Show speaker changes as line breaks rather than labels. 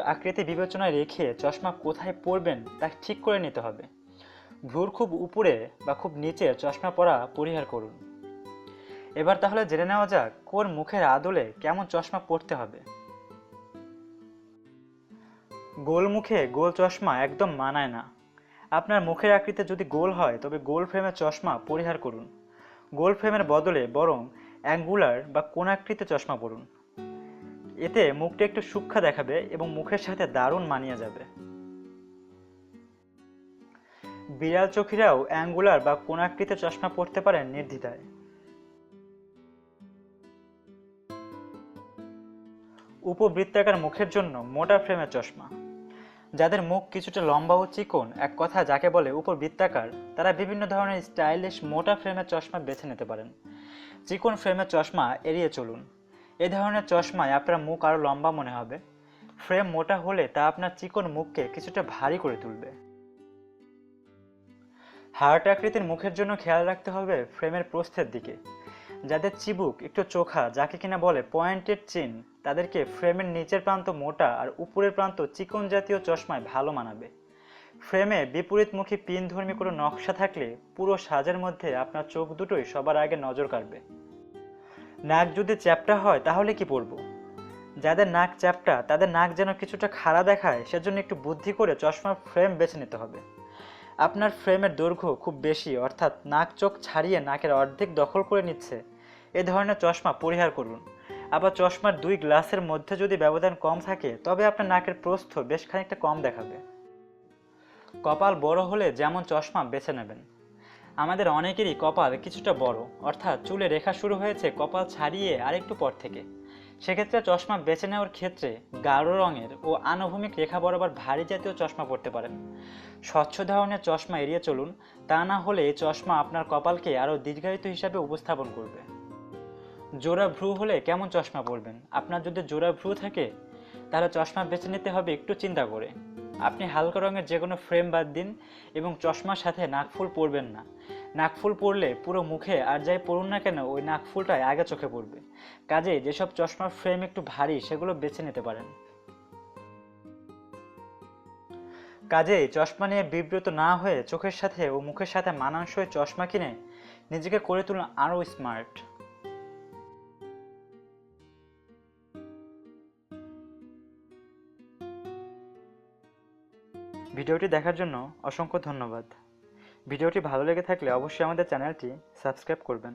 আকৃতি বিবেচনায় রেখে চশমা কোথায় পরবেন তা ঠিক করে নিতে হবে। ভ্রুর খুব উপরে বা খুব নিচে চশমা পরা পরিহার করুন। এবার তাহলে জেনে নেওয়া যাক কোন মুখের আদলে কেমন চশমা পরতে হবে। গোল মুখে গোল চশমা একদম মানায় না। আপনার মুখের আকৃতি যদি গোল হয়, তবে গোল ফ্রেমের চশমা পরিহার করুন। গোল ফ্রেমের বদলে বরং অ্যাঙ্গুলার বা কোণাকৃতি চশমা পরুন। এতে মুখটা একটু সূক্ষ্ম দেখাবে এবং মুখের সাথে দারুণ মানিয়ে যাবে। বিড়াল চোখিরাও অ্যাঙ্গুলার বা কোণাকৃতি চশমা পরতে পারেন নির্দ্বিধায়। উপবৃত্তাকার মুখের জন্য মোটা ফ্রেমের চশমা। যাদের মুখ কিছুটা লম্বা ও চিকন, এক কথা যাকে বলে উপবৃত্তাকার, তারা বিভিন্ন ধরনের স্টাইলিশ মোটা ফ্রেমের চশমা বেছে নিতে পারেন। চিকন ফ্রেমের চশমা এড়িয়ে চলুন। এ ধরনের চশমায় আপনার মুখ আরও লম্বা মনে হবে। ফ্রেম মোটা হলে তা আপনার চিকন মুখকে কিছুটা ভারী করে তুলবে। হার্ট আকৃতির মুখের জন্য খেয়াল রাখতে হবে ফ্রেমের প্রস্থের দিকে। যাদের চিবুক একটু চোখা, যাকে কিনা বলে পয়েন্টেড চিন, তাদেরকে ফ্রেমের নিচের প্রান্ত মোটা আর উপরের প্রান্ত চিকন জাতীয় চশমায় ভালো মানাবে। ফ্রেমে বিপরীতমুখী পিনধর্মী কোনো নকশা থাকলে পুরো সাজের মধ্যে আপনার চোখ দুটোই সবার আগে নজর কাড়বে। নাক যদি চ্যাপটা হয়, তাহলে কি পরবো যাদের নাক চ্যাপটা, তাদের নাক যেন কিছুটা খাড়া দেখায়, সেজন্য একটু বুদ্ধি করে চশমার ফ্রেম বেছে নিতে হবে। আপনার ফ্রেমের দৈর্ঘ্য খুব বেশি, অর্থাৎ নাক চোখ ছাড়িয়ে নাকের অর্ধেক দখল করে নিচ্ছে। এ ধরনের চশমা পরিহার করুন। আবার চশমার দুই গ্লাসের মধ্যে যদি ব্যবধান কম থাকে, তবে আপনার নাকের প্রস্থ বেশ খানিকটা কম দেখাবে। কপাল বড় হলে যেমন চশমা বেছে নেবেন। আমাদের অনেকেরই কপাল কিছুটা বড়। অর্থাৎ চুলে রেখা শুরু হয়েছে কপাল ছাড়িয়ে আরেকটু পর থেকে। সেক্ষেত্রে চশমা বেছে নেওয়ার ক্ষেত্রে গাঢ় রঙের ও আনুভূমিক রেখা বরাবর ভারী জাতীয় চশমা পরতে পারেন। স্বচ্ছ ধরনের চশমা এড়িয়ে চলুন, তা না হলে চশমা আপনার কপালকে আরও দীর্ঘায়িত হিসাবে উপস্থাপন করবে। জোড়া ভ্রু হলে কেমন চশমা পরবেন? আপনার যদি জোড়া ভ্রু থাকে, তাহলে চশমা বেছে নিতে হবে একটু চিন্তা করে। আপনি হালকা রঙের যে কোনো ফ্রেম বাদ দিন এবং চশমার সাথে নাকফুল পরবেন না। নাকফুল পরলে পুরো মুখে আর যাই পড়ুন না কেন, ওই নাকফুলটাই আগে চোখে পড়বে। কাজেই যেসব চশমার ফ্রেম একটু ভারী, সেগুলো বেছে নিতে পারেন। কাজেই চশমা নিয়ে বিব্রত না হয়ে চোখের সাথে ও মুখের সাথে মানানসই চশমা কিনে নিজেকে করে তুলুন আরও স্মার্ট ভিডিওটি দেখার জন্য অসংখ্য ধন্যবাদ। ভিডিওটি ভালো লেগে থাকলে অবশ্যই আমাদের চ্যানেলটি সাবস্ক্রাইব করবেন।